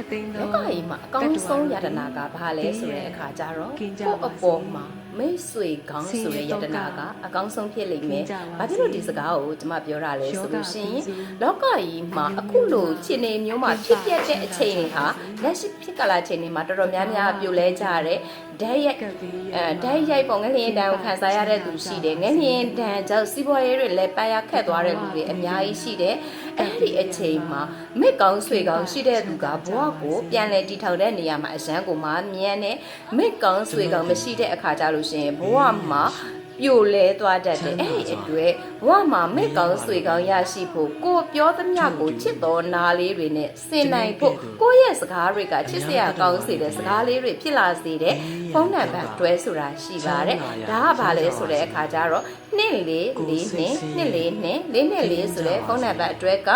တ်သိမ်းသောလောကကြီးမှာအကောင်းဆုံးယတနာကဘာလဲဆိုတဲ့အခါကျတော့ကိုယ့်အပေါ်မှာမိတ်ဆွေကောင်းဆိုတဲ့ယတနာကအကောင်းဆုံးဖြစ်လိမ့်မယ်။ဘာဖြစ်လို့ဒီစကားကိုကျွန်မပြောတာလဲဆိုလို့ရှိရင်လောကကြီးမှာအခုလိုခြေနေမျိုးမှာဖြစ်ပျက်တဲ့အချိန်တွေဟာလက်ရှိဖြစ်ကလာချိန်တွေမှာတော်တော်များများပြိုလဲကြရတယ်။ဓာတ်ရိုက်ကပ်ပြီးအဲဓာတ်ရိုက်ပုံငလျင်တန်းကိုခံစားရတဲ့သူရှိတယ်ငလျင်တန်းကြောင့်စီးပွားရေးတွေလည်းပန်းရခက်သွားတဲ့လူတွေအများကြီးရှိတယ်အဲ့ဒီအချိန်မှာမိကောင်းဆွေကောင်းရှိတဲ့သူကဘဝကိုပြန်လဲတည်ထောင်တဲ့နေရာမှာအရန်ကိုမှမြန်တယ်မိကောင်းဆွေကောင်းမရှိတဲ့အခါကြလို့ရှိရင်ဘဝမှာ ပြိုလဲသွားတတ်တယ်အဲ့ဒီအတွက်ဘဝမှာမိကောင်းဆွေကောင်းရရှိဖို့ကိုပြောသမျှကိုချစ်တော်နာလေးတွေနဲ့စင်နိုင်ဖို့ကိုယ့်ရဲ့စကားတွေကချစ်စရာကောင်းစေတဲ့စကားလေးတွေဖြစ်လာစေတဲ့ဖုန်းနံပါတ်တွဲဆိုတာရှိပါတယ်ဒါကဘာလဲဆိုတဲ့အခါကျတော့2 4 4 2 2 4 2 4 4 4ဆိုတဲ့ဖုန်းနံပါတ်အတွက်က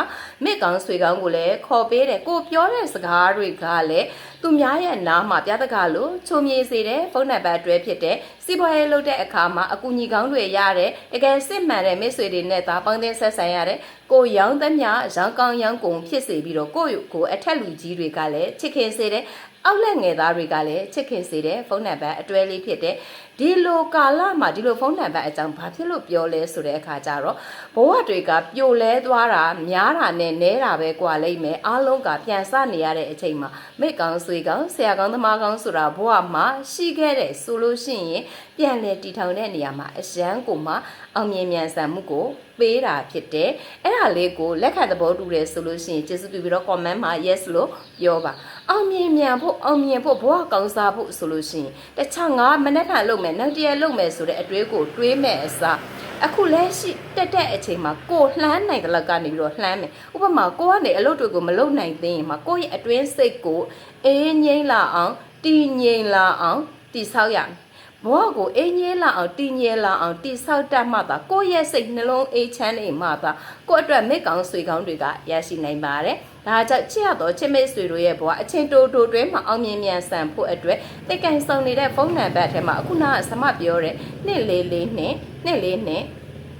မိကောင်းဆွေကောင်းကိုလည်းခေါ်ပေးတယ်ကိုပြောတဲ့စကားတွေကလည်းသူများရဲ့နားမှာပြတကလို့ချုံမြေစေတဲ့ဖုန်းနံပါတ်အတွဲဖြစ်တဲ့စီးပွားရေးလုပ်တဲ့အခါမှာအကူအညီကောင်းတွေရတယ်တကယ်စစ်မှန်တဲ့မိတ်ဆွေတွေနဲ့သာပေါင်းသင်းဆက်ဆံရတယ် ကိုရောင်းသမျှရောင်းကောင်းရောင်းကုန်ဖြစ်စေပြီးတော့ကိုယ့်ကိုအထက်လူကြီးတွေကလည်းချစ်ခင်စေတဲ့အောက်လက်ငယ်သားတွေကလည်းချစ်ခင်စေတဲ့ဖုန်းနံပါတ်အတွဲလေးဖြစ်တဲ့ဒီလိုကာလမှာဒီလိုဖုန်းနံပါတ်အကြောင်းဘာဖြစ်လို့ပြောလဲဆိုတဲ့အခါကျတော့ဘဝတွေကပြိုလဲသွားတာများတာနဲ့နဲတာပဲกว่าလိမ့်မယ်အားလုံးကပြန်စနေရတဲ့အချိန်မှာမိတ်ကောင်းဆွေကောင်းဆရာကောင်းသမားကောင်းဆိုတာဘဝမှာရှိခဲ့တဲ့ဆိုလို့ရှိရင်ပြန်လဲတည်ထောင်တဲ့နေရာမှာအရန်ကိုမှအောင်မြင်မြန်ဆန်မှုကိုပေးတာဖြစ်တယ်အဲ့ဒါ ါလေးကိုလက်ခံသဘောတူတယ်ဆိုလို့ရှိရင်ကျေးဇူးပြုပြီးတော့ comment မှာ yes လို့ပြောပါအောင်မြင်မြန်ဖို့အောင်မြင်ဖို့ဘဝကောင်းစားဖို့ဆိုလို့ရှိရင်တခြားငါမနေ့ကလုပ်မယ်နောက်တရက်လုပ်မယ်ဆိုတဲ့အတွေးကိုတွေးမဲ့အစားအခုလဲရှိတက်တဲ့အချိန်မှာကိုလှမ်းနိုင်တဲ့လောက်ကနေပြီးတော့လှမ်းမယ်ဥပမာကိုကနေအလုပ်တွေကိုမလုပ်နိုင်သေးရင်မှာကိုယ့်ရဲ့အတွင်းစိတ်ကိုအေးငိမ့်လာအောင်တည်ငြိမ်လာအောင်တည်ဆောက်ရမယ် ဘဝကိုအေးငြိမ်းလာအောင်တည်ငြိမ်လာအောင်တိဆောက်တတ်မှသာကိုယ့်ရဲ့စိတ်နှလုံးအေးချမ်းနေမှသာကိုယ့်အတွက်မိကောင်းဆွေကောင်းတွေကရရှိနိုင်ပါတယ်။ဒါကြောင့်ချစ်ရတော့ချစ်မိတ်ဆွေတို့ရဲ့ဘဝအချင်းတိုးတိုးတွဲမှာအောင်မြင်မြန်ဆန်ဖို့အတွက်တိတ်ကန်ဆောင်နေတဲ့ဖုန်းနံပါတ်ထဲမှာအခုနကဆမပြောတဲ့244နဲ့244နဲ့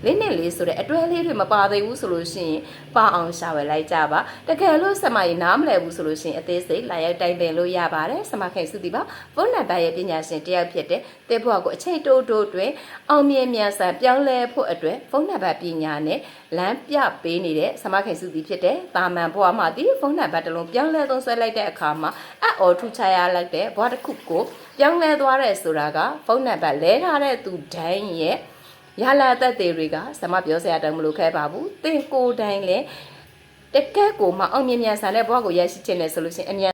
လေးနဲ့လေးဆိုတဲ့အတွဲလေးတွေမပါသေးဘူးဆိုလို့ရှိရင်ပါအောင်ရှာဝယ်လိုက်ကြပါတကယ်လို့ဆမကြီးနားမလည်ဘူးဆိုလို့ရှိရင်အသေးစိတ်လာရောက်တိုင်ပင်လို့ရပါတယ်ဆမခိုင်စုတီပါဖုန်းနံပါတ်ရဲ့ပညာရှင်တယောက်ဖြစ်တဲ့တေဘွားကိုအချိန်တိုးတိုးတွင်အောင်မြင်မြန်ဆန်ပြောင်းလဲဖို့အတွက်ဖုန်းနံပါတ်ပညာနဲ့လမ်းပြပေးနေတဲ့ဆမခိုင်စုတီဖြစ်တဲ့တာမန်ဘွားမှာဒီဖုန်းနံပါတ်တစ်လုံးပြောင်းလဲသုံးဆွဲလိုက်တဲ့အခါမှာအအော်ထူချရလိုက်တဲ့ဘွားတစ်ခုကိုပြောင်းလဲသွားတဲ့ဆိုတာကဖုန်းနံပါတ်လဲထားတဲ့သူတိုင်းရဲ့ ရလာသက်တွေတွေကစမပြောစရာတောင်မလိုခဲပါဘူးတင်ကိုယ်တိုင်လည်းတကက်ကိုမှအောင်မြင်မြန်ဆန်တဲ့ဘဝကိုရရှိခြင်းနဲ့ဆိုလို့ရှိရင်အမြန်